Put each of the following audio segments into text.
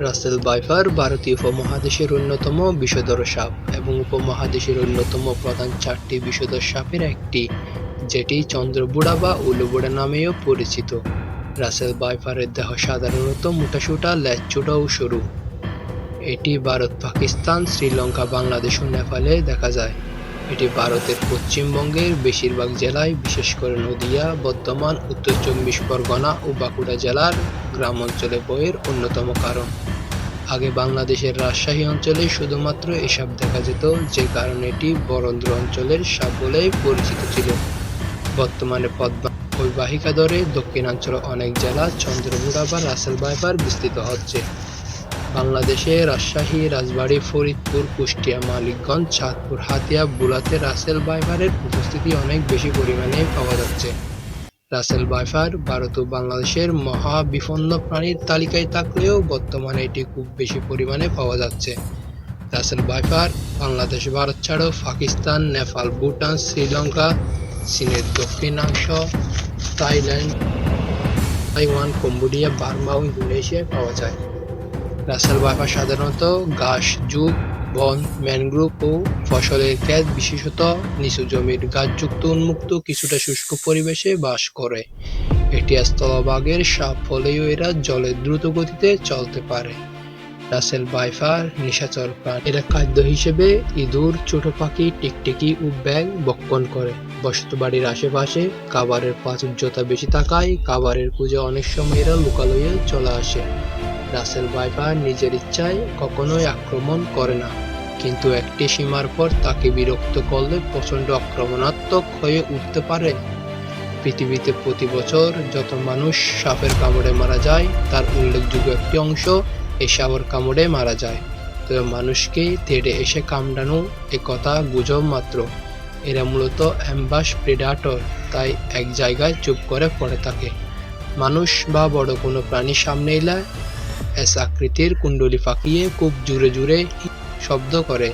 Rasel by far ভারতীয় উপমহাদেশের অন্যতম বিষধর সাপ এবং উপমহাদেশের অন্যতম প্রধান চারটি বিষধর সাপের একটি, যেটি চন্দ্রবুড়া বা উলুবুড়া নামেও পরিচিত। রাসেল বাইফারের দেহ সাধারণত মোটাসোটা ল্যাচচোটা ও সরু। এটি ভারত, পাকিস্তান, শ্রীলঙ্কা, বাংলাদেশ ও নেপালে দেখা যায়। এটি ভারতের পশ্চিমবঙ্গের বেশিরভাগ জেলায়, বিশেষ করে নদিয়া, বর্ধমান, উত্তর চব্বিশ পরগনা ও বাঁকুড়া জেলার গ্রাম অঞ্চলে বইয়ের অন্যতম কারণ। আগে বাংলাদেশের রাজশাহী অঞ্চলে শুধুমাত্র এই সাপ দেখা যেত, যে কারণে এটি বরেন্দ্র অঞ্চলের সাপ বলে পরিচিত ছিল। বর্তমানে পদ্মা বৈবাহিকা ধরে দক্ষিণাঞ্চলের অনেক জেলা চন্দ্রপুরা বা রাসেল বাইপার বিস্তৃত হচ্ছে। বাংলাদেশে রাজশাহী, রাজবাড়ী, ফরিদপুর, কুষ্টিয়া, মানিকগঞ্জ, চাঁদপুর, হাতিয়া, বুলাতে, রাসেল বাইফারের উপস্থিতি অনেক বেশি পরিমাণে পাওয়া যাচ্ছে। রাসেল বাইফার ভারত ও বাংলাদেশের মহাবিপন্ন প্রাণীর তালিকায় থাকলেও বর্তমানে এটি খুব বেশি পরিমাণে পাওয়া যাচ্ছে। রাসেল বাইফার বাংলাদেশ, ভারত ছাড়াও পাকিস্তান, নেপাল, ভুটান, শ্রীলঙ্কা, চীনের দক্ষিণাংশ, থাইল্যান্ড, তাইওয়ান, কম্বোডিয়া, বার্মা ও ইন্দোনেশিয়ায় পাওয়া যায়। রাসেল বাইফার সাধারণত ঘাস যুগ বন, ম্যানগ্রোভ ও ফসলের ক্ষেত, বিশেষত নিচু জমির গাছযুক্ত উন্মুক্ত কিছুটা শুষ্ক পরিবেশে বাস করে। এটি স্থলভাগের সাপ ফলেও এরা জলে দ্রুত গতিতে চলতে পারে। রাসেল বাইফার নিশাচর প্রাণ। এরা খাদ্য হিসেবে ইঁদুর, ছোট পাখি, টিকটিকি ও ব্যাং বক্ষণ করে। বসত বাড়ির আশেপাশে খাবারের প্রাচুর্যতা বেশি থাকায় খাবারের খুঁজে অনেক সময় এরা লোকালয়ে চলে আসে। রাসেল বাইফার নিজের ইচ্ছায় কখনোই আক্রমণ করে না। কিন্তু একটি সীমার পর তাকে বিরক্ত করলে প্রচণ্ড আক্রমণাত্মক হয়ে উঠতে পারে। পৃথিবীতে প্রতি বছর যত মানুষ সাপের কামড়ে মারা যায়, তার উল্লেখযোগ্য একটি অংশ এই সাপের কামড়ে মারা যায়। তবে মানুষকে তেড়ে এসে কামড়ানো এ কথা গুজব মাত্র। এরা মূলত অ্যাম্বাস প্রেডাটর, তাই এক জায়গায় চুপ করে পড়ে থাকে। মানুষ বা বড় কোনো প্রাণীর সামনে এলে এস আকৃতির কুণ্ডলি ফাঁকিয়ে খুব জোরে জোরে শব্দ করে।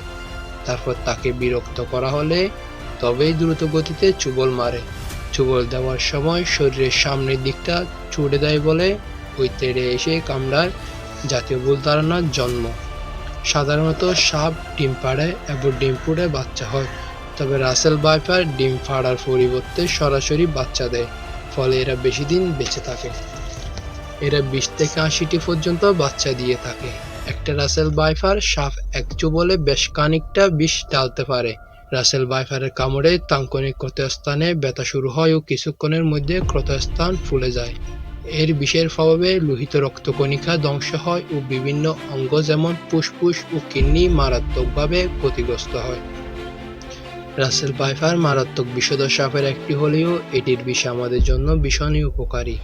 তারপর তাকে বিরক্ত করা হলে তবেই দ্রুত গতিতে চুবল মারে। চুবল দেওয়ার সময় শরীরের সামনের দিকটা ছুটে দেয় বলে ওই তেড়ে এসে কামড়ার জাতীয় ভুল ধারণার জন্ম। সাধারণত সাপ ডিম পাড়ে, এবং ডিম ফুটে বাচ্চা হয়। তবে রাসেল বাইপার ডিম ফাড়ার পরিবর্তে সরাসরি বাচ্চা দেয়, ফলে এরা বেশি দিন বেঁচে থাকে। এরা বিশ থেকে আশিটি পর্যন্ত বাচ্চা দিয়ে থাকে। একটা রাসেল বাইফার সাপ এক চুবলে বেশ খানিকটা বিষ ঢালতে পারে। রাসেল বাইফারের কামড়ে তাঙ্কনিক ক্ষতস্থানে ব্যথা শুরু হয় ও কিছুক্ষণের মধ্যে ক্ষতস্থান ফুলে যায়। এর বিষের প্রভাবে লোহিত রক্তকণিকা ধ্বংস হয় ও বিভিন্ন অঙ্গ যেমন ফুসফুস ও কিডনি মারাত্মকভাবে ক্ষতিগ্রস্ত হয়। রাসেল বাইফার মারাত্মক বিষধর সাপের একটি হলেও এটির বিষ আমাদের জন্য ভীষণই উপকারী।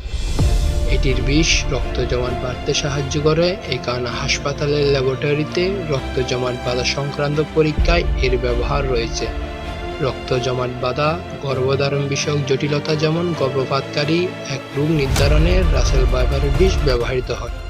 এটির বিষ রক্ত জমাট বাড়তে সাহায্য করে। এ কারণে হাসপাতালের ল্যাবরেটরিতে রক্ত জমাট বাঁধা সংক্রান্ত পরীক্ষায় এর ব্যবহার রয়েছে। রক্ত জমাট বাঁধা গর্ভধারণ বিষয়ক জটিলতা যেমন গর্ভপাতকারী, এক রোগ নির্ধারণে রাসেল বাইভারের বিষ ব্যবহৃত হয়।